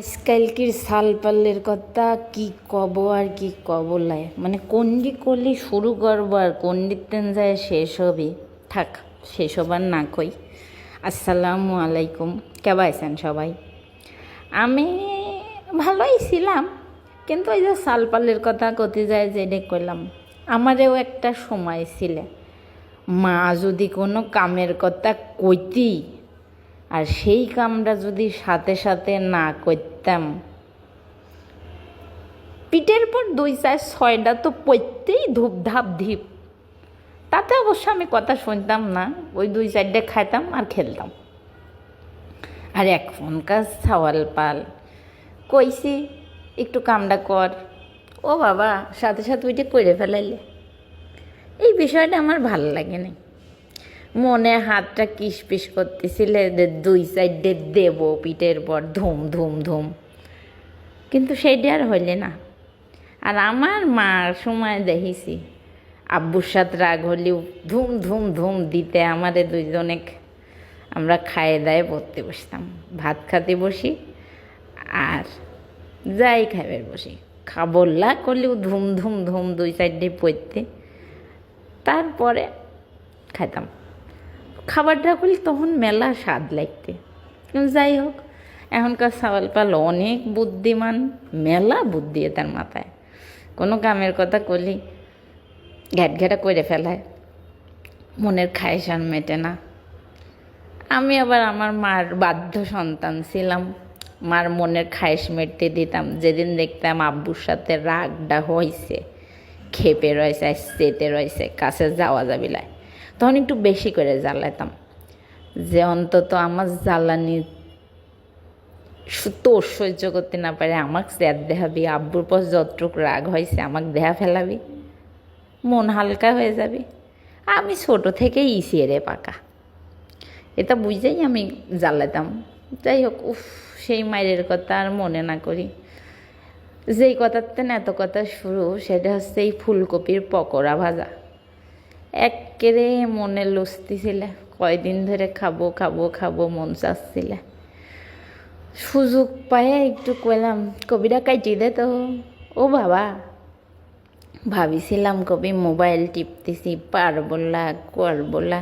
আজকালকির সাল পাল্লের কথা কি কব আর কি কব লাই? মানে কোনডি করলে শুরু করব আর কোনডিতেন যায় শেষ হবে? থাক, শেষ হবার না কই। আসসালামু আলাইকুম। কেবা আছেন সবাই? আমি ভালোই ছিলাম, কিন্তু ওই যে সাল পাল্লের কথা কতে যায় যেটা কইলাম, আমারও একটা সময় ছিল। মা যদি কোনো কামের কথা কইতি আর সেই কামটা যদি সাথে সাথে না করতাম, পিঠের পর দুই চার ছয়টা তো পড়তেই ধূপ ধাপ। ধীপ তাতে অবশ্য আমি কথা শুনতাম না, ওই দুই চারটে খাইতাম আর খেলতাম। আর এখন কাজ ছাওয়াল পাল। কইছি, একটু কামটা কর। ও বাবা, সাথে সাথে ওইটা করে ফেলাইলে। এই বিষয়টা আমার ভালো লাগে না মনে হাতটা কিসপিস করতেছিলে যে দুই সাইডে দেব পিঠের পর, ধুম ধুম ধুম। কিন্তু সেইটা আর হইলে না। আর আমার মার সময় দেখিছি, আব্বুর সাথে রাগ হলেও ধুম ধুম ধুম দিতে আমাদের দুইজনে আমরা খায়ে দায়ে পড়তে বসতাম। ভাত খাতে বসি আর যাই খাবে বসি। খাবল্লা করলেও ধুম ধুম ধুম দুই সাইডে পড়তে। তারপরে খাইতাম। খাবারটা করলে তখন মেলা স্বাদ লাগতে। যাই হোক, এখনকার সাওয়াল পাল অনেক বুদ্ধিমান, মেলা বুদ্ধি তার মাথায়। কোনো কামের কথা করলি ঘ্যাট ঘ্যাটা করে ফেলায়। মনের খায়সান মেটে না। আমি আবার আমার মার বাধ্য সন্তান ছিলাম। মার মনের খায়েশ মেটতে দিতাম। যেদিন দেখতাম আব্বুর সাথে রাগটা হয়েছে খেপে রয়েছে চেতে রয়েছে, কাছে যাওয়া যাবিলায়। তখন একটু বেশি করে জ্বালাতাম যে অন্তত আমার জ্বালানি তোর সহ্য করতে না পারে আমাকে স্যার দেখাবি, আব্বুর পর যতটুক রাগ হয়েছে আমাকে দেহা ফেলাবি, মন হালকা হয়ে যাবে। আমি ছোট থেকেই ইসিয়ে পাকা। এটা বুঝেই আমি জ্বালাতাম যাই হোক, উফ, সেই মায়ের কথা আর মনে না করি। যেই কথাতে না এত কথা শুরু, সেটা হচ্ছে এই ফুলকপির পকোড়া ভাজা। একেরে মনে লস্তি ছিল কয়দিন ধরে খাব খাব খাব, মন চাচ্ছিল। সুযোগ পায়ে একটু কইলাম, কবিরা কাটি দে তো। ও বাবা। ভাবিছিলাম কবি মোবাইল টিপতেছি, পারবোলা, করবোলা।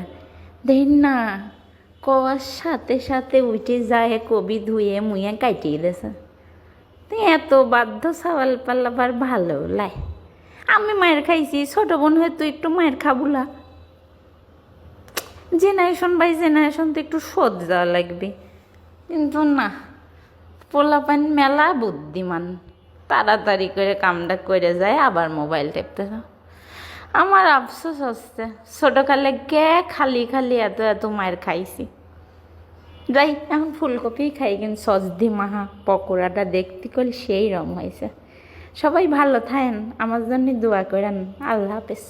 দেখ না, কওয়ার সাথে সাথে উঠে যায় কবি ধুয়ে মুয়ে কাটিয়ে দেছে। এত বাধ্য সাওয়াল পাল্লাবার ভালো লাই। আমি মায়ের খাইছি, ছোট বোন হয়তো একটু মায়ের খাবুলা। জেনারেশন বাই জেনারেশন তো একটু শোধ দেওয়া লাগবে। কিন্তু না পোলাপান মেলা বুদ্ধিমান। তাড়াতাড়ি করে কামটা করে যায়, আবার মোবাইল টেপতে যাও। আমার আফসোস হচ্ছে, ছোটোকালে কে খালি খালি এত এত মায়ের খাইছি। যাই, এখন ফুলকপি খাই, কিন্তু সজদি মাহা পকোড়াটা দেখতে করলে সেই রং হয়েছে। সবাই ভালো থাকেন আমার জন্য দোয়া করেন। আল্লাহ হাফেজ।